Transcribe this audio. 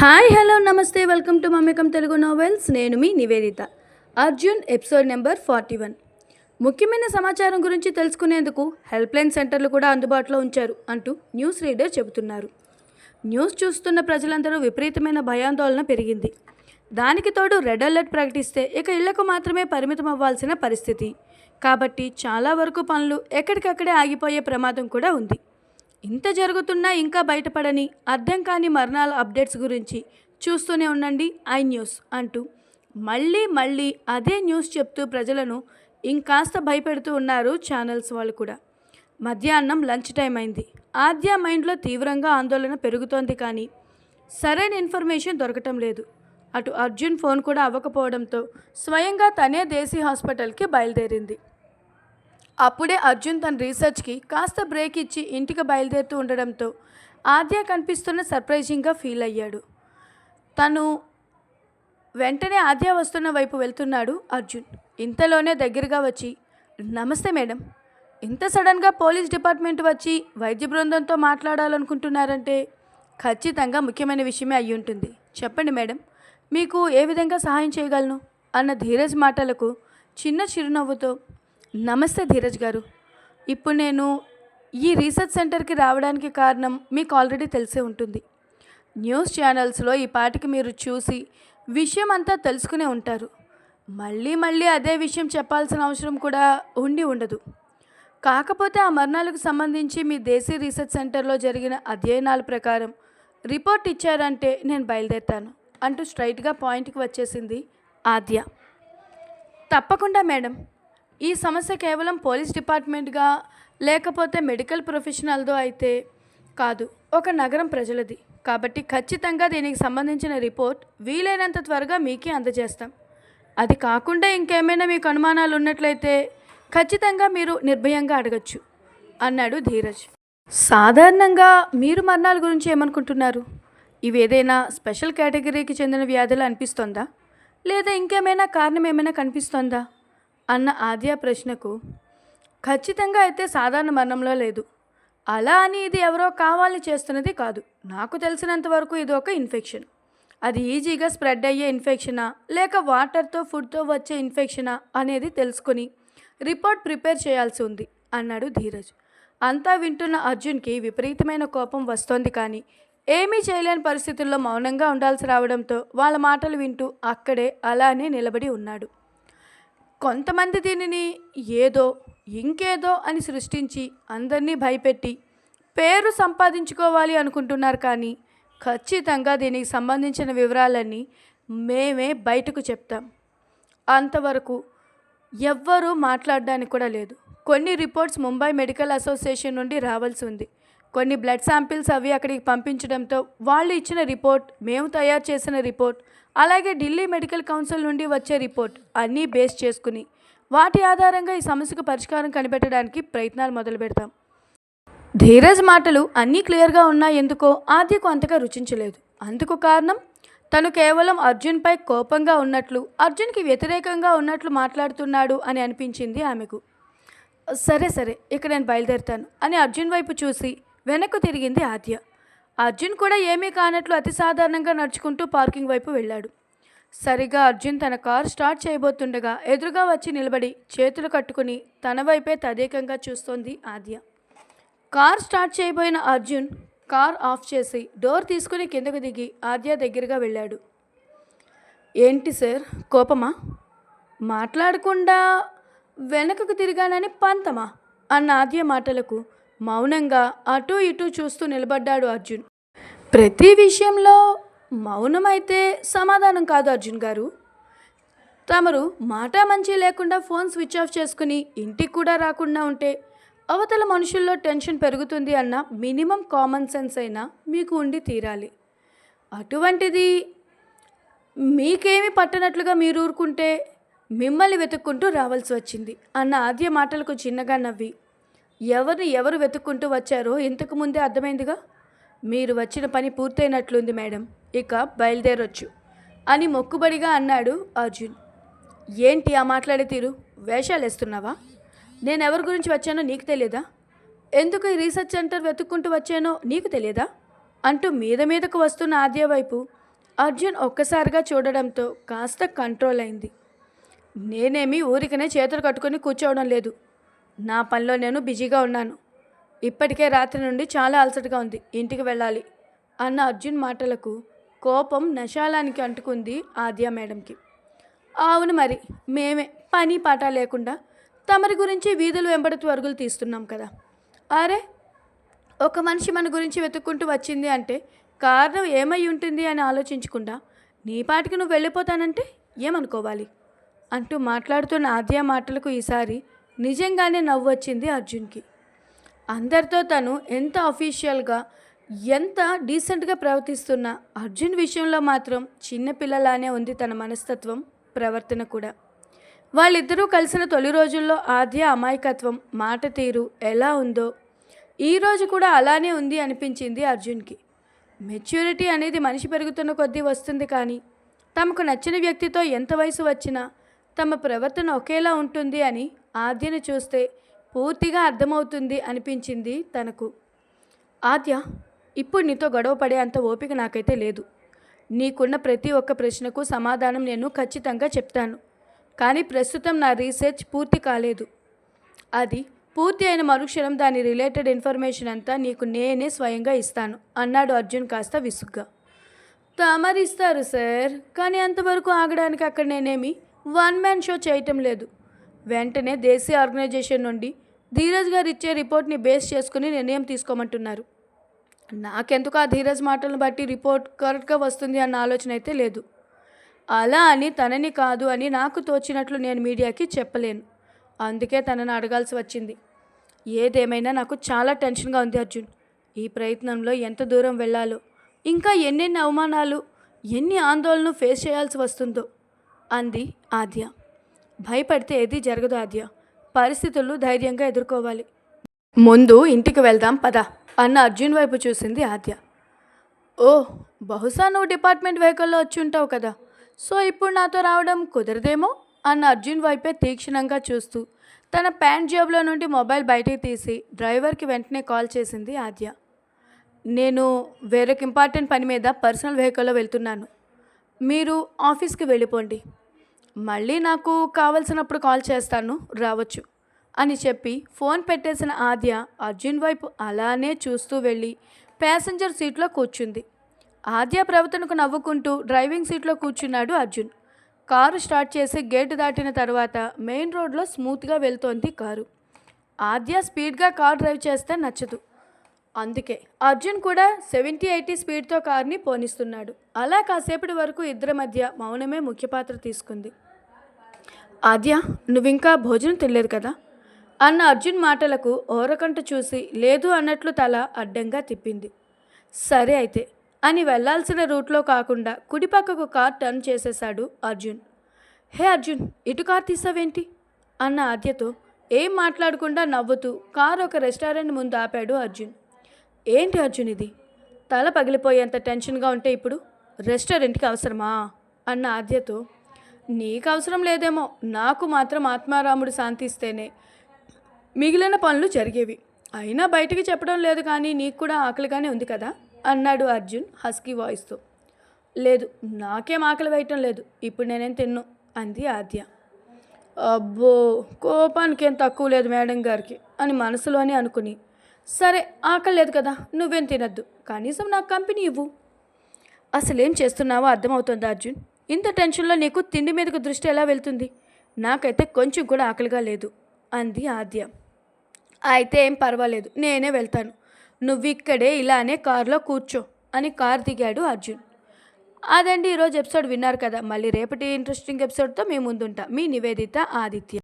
Hi hello నమస్తే welcome to మమ్మికం Telugu novels నేను మీ Nivedita. Arjun episode number forty one. ముఖ్యమైన సమాచారం గురించి తెలుసుకునేందుకు హెల్ప్లైన్ సెంటర్లు కూడా అందుబాటులో ఉంచారు అంటూ న్యూస్ రీడర్ చెబుతున్నారు. న్యూస్ చూస్తున్న ప్రజలందరూ విపరీతమైన భయాందోళన పెరిగింది. దానికి తోడు రెడ్ అలర్ట్ ప్రకటిస్తే ఇక ఇళ్ళకు మాత్రమే పరిమితం అవ్వాల్సిన పరిస్థితి. కాబట్టి చాలా వరకు పనులు ఎక్కడికక్కడే ఆగిపోయే ప్రమాదం కూడా ఉంది. ఇంత జరుగుతున్నా ఇంకా బయటపడని అర్థం కాని మరణాల అప్డేట్స్ గురించి చూస్తూనే ఉండండి ఐ న్యూస్ అంటూ. మళ్ళీ మళ్ళీ అదే న్యూస్ చెప్తూ ప్రజలను ఇంకాస్త భయపెడుతూ ఉన్నారు ఛానల్స్ వాళ్ళు కూడా. మధ్యాహ్నం లంచ్ టైం అయింది. ఆద్య మైండ్లో తీవ్రంగా ఆందోళన పెరుగుతోంది కానీ సరైన ఇన్ఫర్మేషన్ దొరకటం లేదు. అటు అర్జున్ ఫోన్ కూడా అవ్వకపోవడంతో స్వయంగా తనే దేశీ హాస్పిటల్కి బయలుదేరింది. అప్పుడే అర్జున్ తన రీసెర్చ్కి కాస్త బ్రేక్ ఇచ్చి ఇంటికి బయలుదేరుతూ ఉండడంతో ఆద్య కనిపిస్తున్న సర్ప్రైజింగ్గా ఫీల్ అయ్యాడు. తను వెంటనే ఆద్య వస్తున్న వైపు వెళ్తున్నాడు అర్జున్. ఇంతలోనే దగ్గరగా వచ్చి నమస్తే మేడం. ఇంత సడన్గా పోలీస్ డిపార్ట్మెంట్ వచ్చి వైద్య బృందంతో మాట్లాడాలనుకుంటున్నారంటే ఖచ్చితంగా ముఖ్యమైన విషయమే అయి ఉంటుంది. చెప్పండి మేడం మీకు ఏ విధంగా సహాయం చేయగలను? అన్న ధీరజ్ మాటలకు చిన్న చిరునవ్వుతో నమస్తే ధీరజ్ గారు. ఇప్పుడు నేను ఈ రీసెర్చ్ సెంటర్కి రావడానికి కారణం మీకు ఆల్రెడీ తెలిసే ఉంటుంది. న్యూస్ ఛానల్స్లో ఈ పాటికి మీరు చూసి విషయం అంతా తెలుసుకునే ఉంటారు. మళ్ళీ మళ్ళీ అదే విషయం చెప్పాల్సిన అవసరం కూడా ఉండి ఉండదు. కాకపోతే ఆ మరణాలకు సంబంధించి మీ దేశీ రీసెర్చ్ సెంటర్లో జరిగిన అధ్యయనాల ప్రకారం రిపోర్ట్ ఇచ్చారంటే నేను బయలుదేరుతాను. అంటూ స్ట్రైట్గా పాయింట్కి వచ్చేసింది ఆద్య. తప్పకుండా మేడం. ఈ సమస్య కేవలం పోలీస్ డిపార్ట్మెంట్గా లేకపోతే మెడికల్ ప్రొఫెషనల్దో అయితే కాదు. ఒక నగరం ప్రజలది. కాబట్టి ఖచ్చితంగా దీనికి సంబంధించిన రిపోర్ట్ వీలైనంత త్వరగా మీకే అందజేస్తాం. అది కాకుండా ఇంకేమైనా మీకు అనుమానాలు ఉన్నట్లయితే ఖచ్చితంగా మీరు నిర్భయంగా అడగచ్చు అన్నాడు ధీరజ్. సాధారణంగా మీరు మరణాల గురించి ఏమనుకుంటున్నారు? ఇవి ఏదైనా స్పెషల్ కేటగిరీకి చెందిన వ్యాధులు అనిపిస్తోందా? లేదా ఇంకేమైనా కారణం ఏమైనా కనిపిస్తోందా? అన్న ఆద్య ప్రశ్నకు ఖచ్చితంగా అయితే సాధారణ మరణంలో లేదు. అలా అని ఇది ఎవరో కావాలని చేస్తున్నది కాదు. నాకు తెలిసినంత వరకు ఇది ఒక ఇన్ఫెక్షన్. అది ఈజీగా స్ప్రెడ్ అయ్యే ఇన్ఫెక్షనా? లేక వాటర్తో ఫుడ్తో వచ్చే ఇన్ఫెక్షనా? అనేది తెలుసుకొని రిపోర్ట్ ప్రిపేర్ చేయాల్సి ఉంది అన్నాడు ధీరజ్. అంతా వింటున్న అర్జున్కి విపరీతమైన కోపం వస్తోంది కానీ ఏమీ చేయలేని పరిస్థితుల్లో మౌనంగా ఉండాల్సి రావడంతో వాళ్ళ మాటలు వింటూ అక్కడే అలానే నిలబడి ఉన్నాడు. కొంతమంది దీనిని ఏదో ఇంకేదో అని సృష్టించి అందరినీ భయపెట్టి పేరు సంపాదించుకోవాలి అనుకుంటున్నారు కానీ ఖచ్చితంగా దీనికి సంబంధించిన వివరాలన్నీ మేమే బయటకు చెప్తాం. అంతవరకు ఎవ్వరూ మాట్లాడడానికి కూడా లేదు. కొన్ని రిపోర్ట్స్ ముంబై మెడికల్ అసోసియేషన్ నుండి రావాల్సి ఉంది. కొన్ని బ్లడ్ శాంపిల్స్ అవి అక్కడికి పంపించడంతో వాళ్ళు ఇచ్చిన రిపోర్ట్ మేము తయారు చేసిన రిపోర్ట్ అలాగే ఢిల్లీ మెడికల్ కౌన్సిల్ నుండి వచ్చే రిపోర్ట్ అన్నీ బేస్ చేసుకుని వాటి ఆధారంగా ఈ సమస్యకు పరిష్కారం కనిపెట్టడానికి ప్రయత్నాలు మొదలు పెడతాం. ధీరజ్ మాటలు అన్నీ క్లియర్గా ఉన్నా ఎందుకో ఆద్యకు అంతగా రుచించలేదు. అందుకు కారణం తను కేవలం అర్జున్పై కోపంగా ఉన్నట్లు అర్జున్కి వ్యతిరేకంగా ఉన్నట్లు మాట్లాడుతున్నాడు అని అనిపించింది ఆమెకు. సరే సరే ఇక నేను బయలుదేరుతాను అని అర్జున్ వైపు చూసి వెనక్కు తిరిగింది ఆద్య. అర్జున్ కూడా ఏమీ కానట్లు అతి సాధారణంగా నడుచుకుంటూ పార్కింగ్ వైపు వెళ్ళాడు. సరిగా అర్జున్ తన కారు స్టార్ట్ చేయబోతుండగా ఎదురుగా వచ్చి నిలబడి చేతులు కట్టుకుని తన వైపే తదేకంగా చూస్తోంది ఆద్య. కార్ స్టార్ట్ చేయబోయిన అర్జున్ కార్ ఆఫ్ చేసి డోర్ తీసుకుని కిందకు దిగి ఆద్య దగ్గరగా వెళ్ళాడు. ఏంటి సార్? కోపమా? మాట్లాడకుండా వెనకకు తిరిగానని పంతమా? అన్న ఆద్య మాటలకు మౌనంగా అటూ ఇటూ చూస్తూ నిలబడ్డాడు అర్జున్. ప్రతి విషయంలో మౌనమైతే సమాధానం కాదు అర్జున్ గారు. తమరు మాట మంచి లేకుండా ఫోన్ స్విచ్ ఆఫ్ చేసుకుని ఇంటికి కూడా రాకుండా ఉంటే అవతల మనుషుల్లో టెన్షన్ పెరుగుతుంది అన్న మినిమం కామన్ సెన్స్ అయినా మీకు ఉండి తీరాలి. అటువంటిది మీకేమి పట్టనట్లుగా మీరు ఊరుకుంటే మిమ్మల్ని వెతుక్కుంటూ రావాల్సి వచ్చింది అన్న ఆద్య మాటలకు చిన్నగా నవ్వి ఎవరిని ఎవరు వెతుక్కుంటూ వచ్చారో ఇంతకు ముందే అర్థమైందిగా? మీరు వచ్చిన పని పూర్తయినట్లుంది మేడం. ఇక బయలుదేరొచ్చు అని మొక్కుబడిగా అన్నాడు అర్జున్. ఏంటి ఆ మాట్లాడే తీరు? వేషాలు వేస్తున్నావా నేను ఎవరి గురించి వచ్చానో నీకు తెలియదా ఎందుకు ఈ రీసెర్చ్ సెంటర్ వెతుక్కుంటూ వచ్చానో నీకు తెలియదా అంటూ మీద మీదకు వస్తున్న ఆద్య వైపు అర్జున్ ఒక్కసారిగా చూడడంతో కాస్త కంట్రోల్ అయింది నేనేమి ఊరికనే చేతులు కట్టుకొని కూర్చోవడం లేదు. నా పనిలో నేను బిజీగా ఉన్నాను. ఇప్పటికే రాత్రి నుండి చాలా అలసటగా ఉంది. ఇంటికి వెళ్ళాలి. అన్న అర్జున్ మాటలకు కోపం నశాలానికి అంటుకుంది ఆద్య మేడంకి. అవును మరి మేమే. పని పాట లేకుండా తమరి గురించి వీధులు వెంబడుతూ అరుగులు తీస్తున్నాం కదా. అరే ఒక మనిషి మన గురించి వెతుక్కుంటూ వచ్చింది అంటే కారణం ఏమై ఉంటుంది అని ఆలోచించకుండా నీ పాటికి నువ్వు వెళ్ళిపోతానంటే ఏమనుకోవాలి? అంటూ మాట్లాడుతున్న ఆద్య మాటలకు ఈసారి నిజంగానే నవ్వు వచ్చింది అర్జున్కి. అందరితో తను ఎంత అఫీషియల్గా ఎంత డీసెంట్గా ప్రవర్తిస్తున్న అర్జున్ విషయంలో మాత్రం చిన్నపిల్లలానే ఉంది తన మనస్తత్వం ప్రవర్తన కూడా. వాళ్ళిద్దరూ కలిసిన తొలి రోజుల్లో ఆద్య అమాయకత్వం మాట తీరు ఎలా ఉందో ఈరోజు కూడా అలానే ఉంది అనిపించింది అర్జున్కి. మెచ్యూరిటీ అనేది మనిషి పెరుగుతున్న కొద్దీ వస్తుంది కానీ తమకు నచ్చిన వ్యక్తితో ఎంత వయసు వచ్చినా తమ ప్రవర్తన ఒకేలా ఉంటుంది అని ఆద్యను చూస్తే పూర్తిగా అర్థమవుతుంది అనిపించింది తనకు. ఆద్య ఇప్పుడు నీతో గొడవ పడే అంత ఓపిక నాకైతే లేదు. నీకున్న ప్రతి ఒక్క ప్రశ్నకు సమాధానం నేను ఖచ్చితంగా చెప్తాను. కానీ ప్రస్తుతం నా రీసెర్చ్ పూర్తి కాలేదు. అది పూర్తి అయిన మరుక్షణం దాని రిలేటెడ్ ఇన్ఫర్మేషన్ అంతా నీకు నేనే స్వయంగా ఇస్తాను అన్నాడు అర్జున్ కాస్త విసుగ్గా. తమరిస్తారు సార్ కానీ అంతవరకు ఆగడానికి అక్కడ నేనేమి? వన్ మ్యాన్ షో చేయటం లేదు. వెంటనే దేశీయ ఆర్గనైజేషన్ నుండి ధీరజ్ గారు ఇచ్చే రిపోర్ట్ని బేస్ చేసుకుని నిర్ణయం తీసుకోమంటున్నారు. నాకెందుకు ఆ ధీరజ్ మాటలను బట్టి రిపోర్ట్ కరెక్ట్గా వస్తుంది అన్న ఆలోచన అయితే లేదు. అలా అని తనని కాదు అని నాకు తోచినట్లు నేను మీడియాకి చెప్పలేను. అందుకే తనని అడగాల్సి వచ్చింది. ఏదేమైనా నాకు చాలా టెన్షన్గా ఉంది అర్జున్. ఈ ప్రయత్నంలో ఎంత దూరం వెళ్ళాలో ఇంకా ఎన్నెన్ని అవమానాలు ఎన్ని ఆందోళనలు ఫేస్ చేయాల్సి వస్తుందో అంది ఆద్య. భయపడితే ఏది జరగదు ఆద్య. పరిస్థితులు ధైర్యంగా ఎదుర్కోవాలి. ముందు ఇంటికి వెళ్దాం పద. అన్న అర్జున్ వైపు చూసింది ఆద్య. ఓ బహుశా నువ్వు డిపార్ట్మెంట్ వెహికల్లో వచ్చి ఉంటావు కదా. సో ఇప్పుడు నాతో రావడం కుదరదేమో? అన్న అర్జున్ వైపే తీక్షణంగా చూస్తూ తన ప్యాంట్ జేబులో నుండి మొబైల్ బయటికి తీసి డ్రైవర్కి వెంటనే కాల్ చేసింది ఆద్య. నేను వేరొక ఇంపార్టెంట్ పని మీద పర్సనల్ వెహికల్లో వెళ్తున్నాను. మీరు ఆఫీస్కి వెళ్ళిపోండి. మళ్ళీ నాకు కావలసినప్పుడు కాల్ చేస్తాను రావచ్చు అని చెప్పి ఫోన్ పెట్టేసిన ఆద్య అర్జున్ వైపు అలానే చూస్తూ వెళ్ళి ప్యాసింజర్ సీట్లో కూర్చుంది. ఆద్య ప్రవర్తనకు నవ్వుకుంటూ డ్రైవింగ్ సీట్లో కూర్చున్నాడు అర్జున్. కారు స్టార్ట్ చేసి గేటు దాటిన తర్వాత మెయిన్ రోడ్లో స్మూత్గా వెళ్తోంది కారు. ఆద్య స్పీడ్గా కార్ డ్రైవ్ చేస్తే నచ్చదు. అందుకే అర్జున్ కూడా సెవెంటీ ఎయిటీ స్పీడ్తో కార్ని పోనిస్తున్నాడు. అలా కాసేపటి వరకు ఇద్దరి మధ్య మౌనమే ముఖ్య పాత్ర తీసుకుంది. ఆద్య నువ్వింకా భోజనం తినలేదు కదా? అన్న అర్జున్ మాటలకు ఓరకంట చూసి లేదు అన్నట్లు తల అడ్డంగా తిప్పింది. సరే అయితే అని వెళ్ళాల్సిన రూట్లో కాకుండా కుడిపక్కకు కార్ టర్న్ చేసేశాడు అర్జున్. హే అర్జున్ ఇటు కార్ తీసావేంటి? అన్న ఆద్యతో ఏం మాట్లాడకుండా నవ్వుతూ కార్ ఒక రెస్టారెంట్ ముందు ఆపాడు అర్జున్. ఏంటి అర్జున్ ఇది? తల పగిలిపోయేంత టెన్షన్గా ఉంటే ఇప్పుడు రెస్టారెంట్కి అవసరమా? అన్న ఆద్యతో నీకు అవసరం లేదేమో. నాకు మాత్రం ఆత్మారాముడు శాంతిస్తేనే. మిగిలిన పనులు జరిగేవి. అయినా బయటికి చెప్పడం లేదు కానీ నీకు కూడా ఆకలిగానే ఉంది కదా? అన్నాడు అర్జున్ హస్కీ వాయిస్తో. లేదు నాకేం ఆకలి వేయటం లేదు. ఇప్పుడు నేనేం తిన్ను? అంది ఆద్య. అబ్బో కోపానికి ఏం తక్కువ లేదు మేడం గారికి అని మనసులోనే అనుకుని. సరే ఆకలి లేదు కదా నువ్వేం తినద్దు. కనీసం నాకు కంపెనీ ఇవ్వు. అసలేం చేస్తున్నావో అర్థమవుతుంది అర్జున్. ఇంత టెన్షన్లో నీకు తిండి మీదకు దృష్టి ఎలా వెళ్తుంది? నాకైతే కొంచెం కూడా ఆకలిగా లేదు అంది ఆద్య. అయితే ఏం పర్వాలేదు నేనే వెళ్తాను. నువ్వు ఇక్కడే ఇలానే కారులో కూర్చో అని కార్ దిగాడు అర్జున్. అదండి ఈరోజు ఎపిసోడ్ విన్నారు కదా మళ్ళీ రేపటి ఇంట్రెస్టింగ్ ఎపిసోడ్తో మీ ముందుంటా. మీ నివేదిత ఆదిత్య.